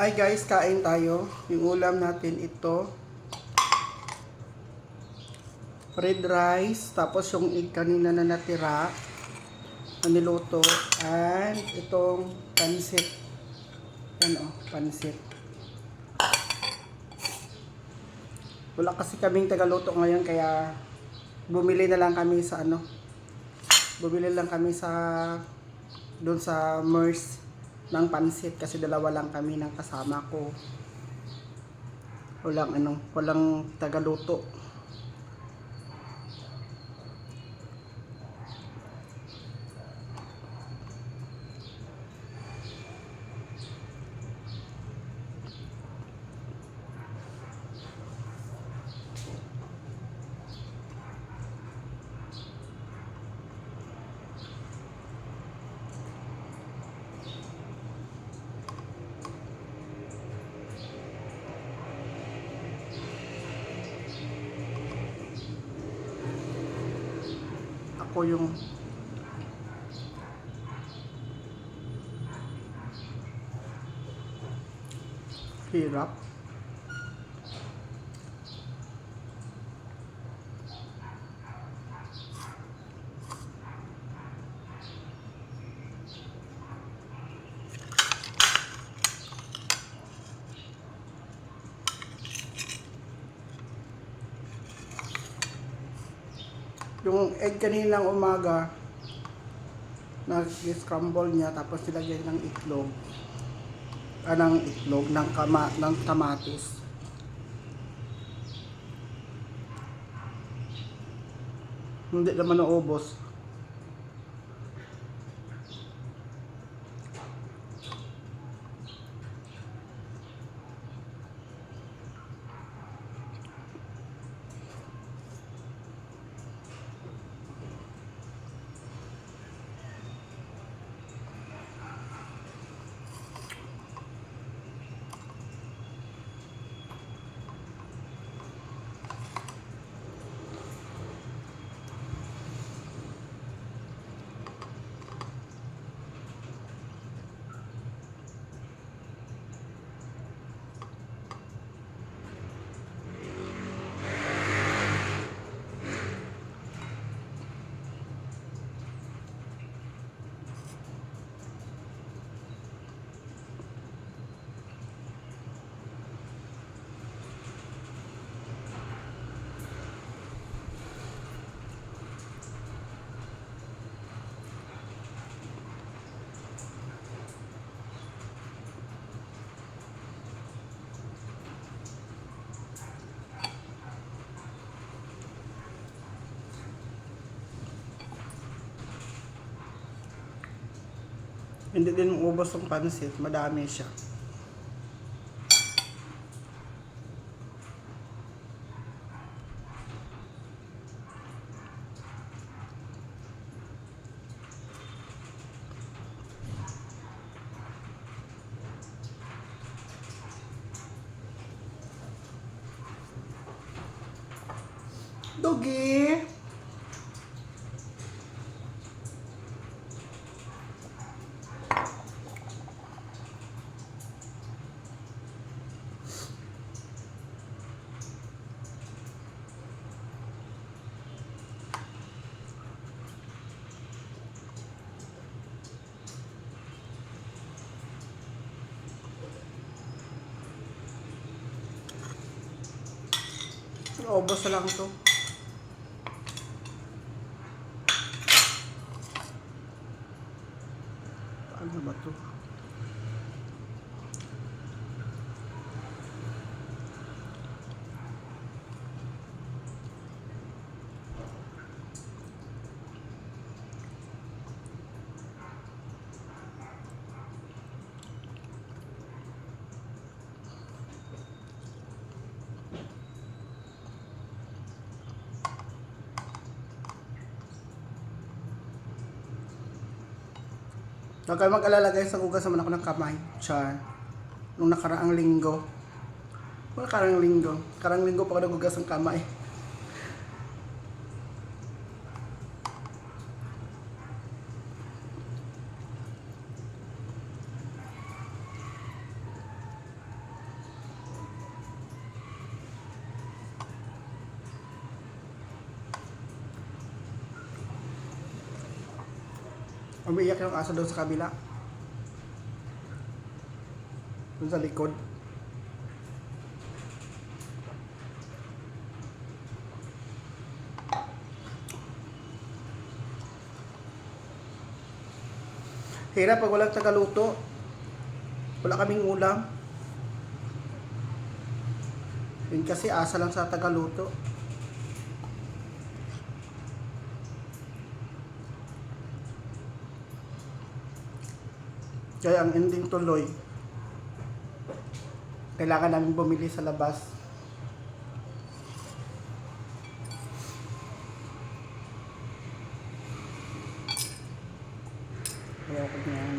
Ay guys, kain tayo. Yung ulam natin ito. Red rice. Tapos yung egg kanina na natira. Na. And itong pansit. Yan o, pansit. Wala kasi kaming tagaluto ngayon kaya bumili na lang kami sa ano. Bumili lang kami sa doon sa MERS ng pansit kasi dalawa lang kami ng kasama ko. Walang ano, walang tagaluto. Ako yung hirap. Yung egg kaninang umaga, nag-scramble niya tapos nilagyan ng itlog. Ah, itlog, ng, kama, ng kamatis. Hindi naman naubos. Hindi din maubos ng pansit, madami siya. Dogi! Ubos na lang to. Ano ba to? Huwag kayo mag-alala guys, nagugas naman ako ng kamay. Char. Nung nakaraang linggo. Nung nakaraang linggo. Nakaraang linggo pa ako nagugas ng kamay. Umiiyak yung aso doon sa kabila. Doon sa likod. Hirap pag walang tagaluto. Wala kaming ulam. Yun kasi asa lang sa tagaluto. Kaya ang ending tuloy, kailangan namin bumili sa labas. Kaya ako niyan.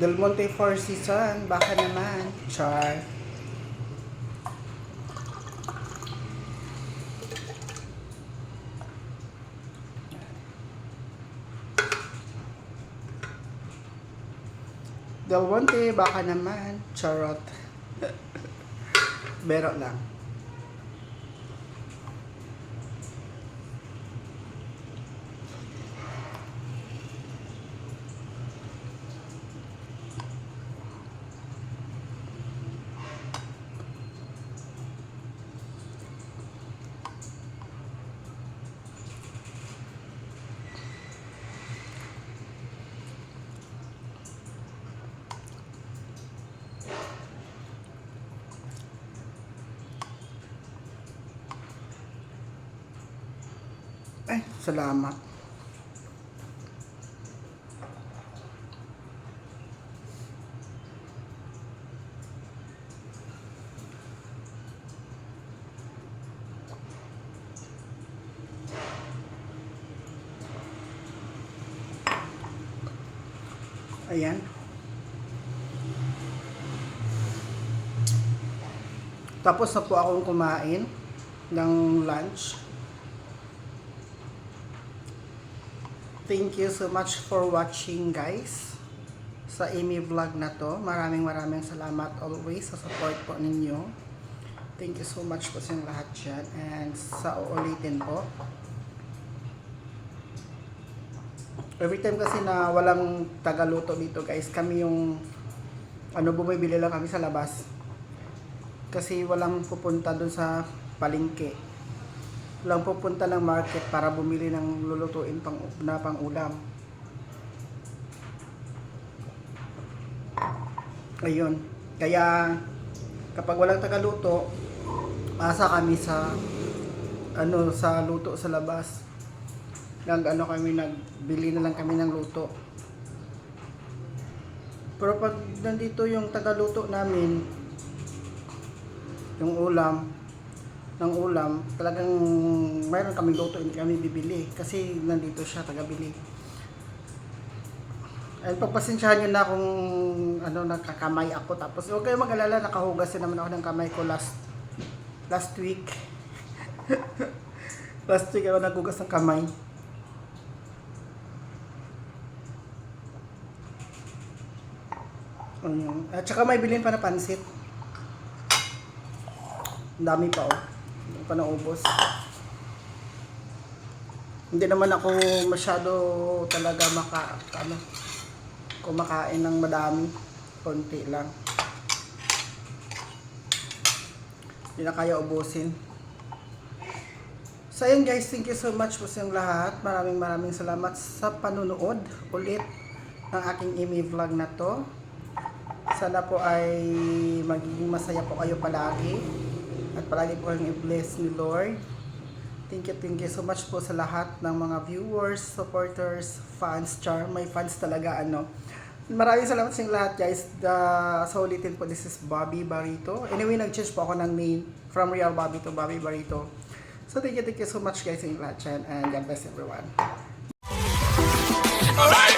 Del Monte Four Season, baka naman. Char. Del Monte, baka naman. Charot. Bero lang. Salamat. Ayan. Tapos na po akong kumain ng lunch. Thank you so much for watching guys sa Amy vlog na to. Maraming maraming salamat always sa support po ninyo. Thank you so much po sa lahat dyan. And sa uulitin po. Every time kasi na walang tagaluto dito guys, kami yung ano bumibili lang kami sa labas. Kasi walang pupunta dun sa palengke lang pupunta ng market para bumili ng lulutuin pang na pang ulam. Ayun. Kaya kapag walang tagaluto, asa kami sa ano sa luto sa labas. Nag ano kami nagbili na lang kami ng luto. Pero pag nandito yung tagaluto namin, yung ulam, ng ulam, talagang mayroon kaming luto, hindi kami bibili. Kasi nandito siya, taga-bili. And pagpasensyahan nyo na kung ano, nakakamay ako. Tapos huwag kayo mag-alala, nakahugas naman ako ng kamay ko last last week. last week ako naghugas ng kamay. At saka may bilhin pa na pansit. Ang dami pa oh. Pa naubos. Hindi naman ako masyado talaga maka ano kumakain ng madami. Konti lang. Hindi na kaya ubusin. So ayun guys, thank you so much po sa lahat. Maraming maraming salamat sa panunood ulit ng aking Amy vlog na to. Sana po ay magiging masaya po kayo palagi. At palagi po kayong i-bless ni Lord. Thank you, thank you so much po sa lahat ng mga viewers, supporters, fans, char. May fans talaga, ano. Maraming salamat sa lahat, guys. The, sa ulitin po, this is Bobby Barito. Anyway, nag-change po ako ng name from Real Bobby to Bobby Barito. So thank you, thank you so much guys sa lahat dyan and God bless everyone. Alright!